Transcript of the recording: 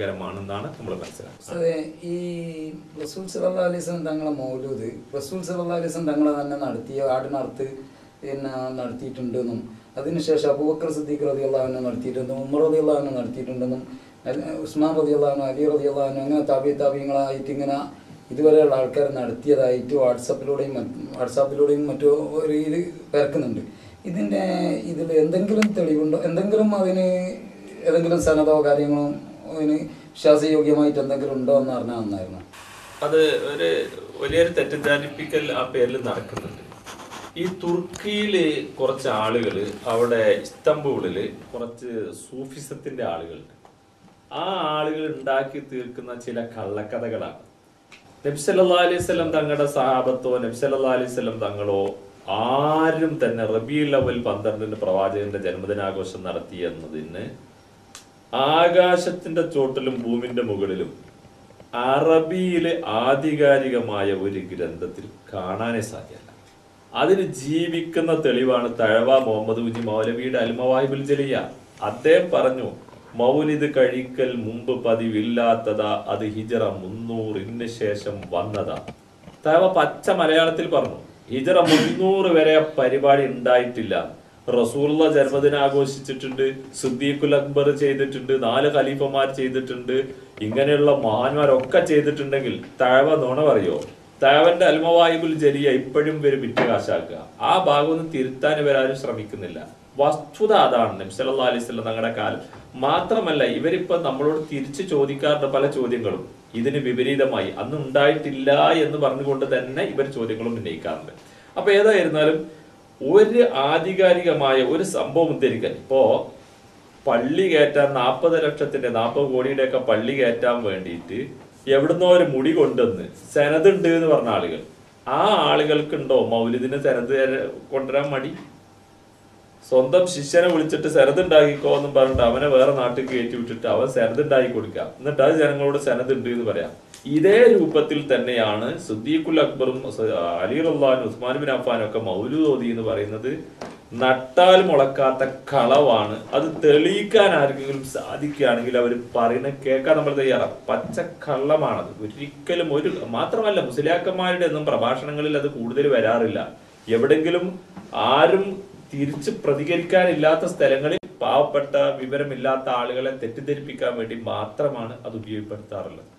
കരമാണെന്നാണ് നമ്മൾ മനസ്സിലാക്കുന്നത്. ഈ റസൂൽ സല്ലാ അലൈസ്ലം തങ്ങളെ മൗലൂദ് റസൂൽ സല്ലാ അലൈസ്ലം തങ്ങളെ തന്നെ നടത്തിയ ആടിനർത്ത് പിന്നെ നടത്തിയിട്ടുണ്ടെന്നും അതിനുശേഷം അബൂബക്കർ സിദ്ദീഖ് റതി അള്ളാഹുവിനെ നടത്തിയിട്ടുണ്ടെന്നും ഉമർ റതി അള്ളാഹുവിനെ നടത്തിയിട്ടുണ്ടെന്നും ഉസ്മാൻ റതി അള്ളാഹുനു അലി റതി അള്ളാഹുനു അങ്ങനെ താപി താപിങ്ങളായിട്ട് ഇങ്ങനെ ഇതുവരെയുള്ള ആൾക്കാർ നടത്തിയതായിട്ട് വാട്സപ്പിലൂടെയും വാട്സാപ്പിലൂടെയും മറ്റു രീതിയിൽ പരക്കുന്നുണ്ട് ഇതിന്റെ ഇതിൽ എന്തെങ്കിലും തെളിവുണ്ടോ? എന്തെങ്കിലും അതിന് ഏതെങ്കിലും സന്നദ്ധോ കാര്യങ്ങളോ അതിന് വിശ്വാസയോഗ്യമായിട്ട് എന്തെങ്കിലും ഉണ്ടോ എന്ന് അറിഞ്ഞാൽ നന്നായിരുന്നു. അത് ഒരു വലിയൊരു തെറ്റിദ്ധാരിപ്പിക്കൽ ആ പേരിൽ നടക്കുന്നുണ്ട്. ഈ തുർക്കിയിൽ കുറച്ച് ആളുകൾ അവിടെ ഇസ്തംബൂളിൽ കുറച്ച് സൂഫിസത്തിന്റെ ആളുകളുണ്ട്. ആ ആളുകൾ ഉണ്ടാക്കി തീർക്കുന്ന ചില കള്ളക്കഥകളാണ്. നബ്സല്ലാ അലൈഹി സ്വലം തങ്ങളുടെ സഹാബത്തോ നബ്സല്ലാ അലൈഹി സ്വലം തങ്ങളോ ആരും തന്നെ റബിയുൽ അവൽ പന്ത്രണ്ടിന് പ്രവാചകന്റെ ജന്മദിനാഘോഷം നടത്തി എന്നതിന് ആകാശത്തിന്റെ ചോട്ടിലും ഭൂമിന്റെ മുകളിലും അറബിയിലെ ആധികാരികമായ ഒരു ഗ്രന്ഥത്തിൽ കാണാനേ സാധ്യമല്ല. അതിന് ജീവിക്കുന്ന തെളിവാണ് തഴവ മുഹമ്മദ് കുഞ്ഞി മൗലവിയുടെ അൽമവാഹിബുൽ ജലിയ. അദ്ദേഹം പറഞ്ഞു മൗലിദ് കഴിക്കൽ മുമ്പ് പതിവില്ലാത്തതാ അത് ഹിജറ മുന്നൂറിന് ശേഷം വന്നതാ. തഴവ പച്ച മലയാളത്തിൽ പറഞ്ഞു ഹിജറ മുന്നൂറ് വരെ പരിപാടി ഉണ്ടായിട്ടില്ല. റസൂള്ള ജന്മദിനം ആഘോഷിച്ചിട്ടുണ്ട് സിദ്ദീഖുൽ അക്ബർ ചെയ്തിട്ടുണ്ട് നാല് ഖലീഫമാർ ചെയ്തിട്ടുണ്ട് ഇങ്ങനെയുള്ള മഹാന്മാരൊക്കെ ചെയ്തിട്ടുണ്ടെങ്കിൽ തഴവ നുണ പറയോ? തഴവന്റെ അൽമവായുബുൽ ജലിയ ഇപ്പോഴും ഇവർ വിറ്റ് കാശാക്കുക ആ ഭാഗമൊന്നും തിരുത്താൻ ഇവരാരും ശ്രമിക്കുന്നില്ല. വസ്തുത അതാണ് നബ്സല്ലാ അലൈഹി സ്വലം തങ്ങളുടെ കാലം. മാത്രമല്ല ഇവരിപ്പം നമ്മളോട് തിരിച്ചു ചോദിക്കാറുണ്ട് പല ചോദ്യങ്ങളും. ഇതിന് വിപരീതമായി അന്ന് ഉണ്ടായിട്ടില്ല എന്ന് പറഞ്ഞുകൊണ്ട് തന്നെ ഇവർ ചോദ്യങ്ങളും ഉന്നയിക്കാറുണ്ട്. അപ്പൊ ഏതായിരുന്നാലും ഒരു ആധികാരികമായ ഒരു സംഭവം ഉദ്ധരിക്കാൻ. ഇപ്പോ പള്ളി കയറ്റാൻ നാൽപ്പത് ലക്ഷത്തിന്റെ നാൽപ്പത് കോടിയുടെ ഒക്കെ പള്ളി കയറ്റാൻ വേണ്ടിയിട്ട് എവിടുന്നോ ഒരു മുടി കൊണ്ടുവന്ന് സെനതുണ്ട് എന്ന് പറഞ്ഞ ആളുകൾ. ആ ആളുകൾക്കുണ്ടോ മൗലിദിന് സെനത് കൊണ്ടുവരാൻ മടി? സ്വന്തം ശിഷ്യനെ വിളിച്ചിട്ട് സെനത് ഉണ്ടാക്കിക്കോ എന്നും പറഞ്ഞിട്ട് അവനെ വേറെ നാട്ടിൽ കയറ്റി വിട്ടിട്ട് അവൻ സെനത് ഉണ്ടാക്കി കൊടുക്കാം എന്നിട്ട് അത് ജനങ്ങളോട് സെനത് ഉണ്ട് എന്ന് പറയാം. ഇതേ രൂപത്തിൽ തന്നെയാണ് സുദ്ദീഖുൽ അക്ബറും അലി റഹ്ലാനും ഉസ്മാൻ ബിൻ അഫാനും ഒക്കെ മൗലൂദ് ഓതി എന്ന് പറയുന്നത് നട്ടാൽ മുളക്കാത്ത കളവാണ്. അത് തെളിയിക്കാൻ ആർക്കെങ്കിലും സാധിക്കുകയാണെങ്കിൽ അവർ പറയുന്ന കേൾക്കാൻ നമ്മൾ തയ്യാറാണ് പച്ച കള്ളമാണത്. ഒരിക്കലും ഒരു മാത്രമല്ല മുസ്ലിയാക്കന്മാരുടെ ഒന്നും പ്രഭാഷണങ്ങളിൽ അത് കൂടുതൽ വരാറില്ല. എവിടെങ്കിലും ആരും തിരിച്ച് പ്രതികരിക്കാനില്ലാത്ത സ്ഥലങ്ങളിൽ പാവപ്പെട്ട വിവരമില്ലാത്ത ആളുകളെ തെറ്റിദ്ധരിപ്പിക്കാൻ വേണ്ടി മാത്രമാണ് അത് ഉപയോഗപ്പെടുത്താറുള്ളത്.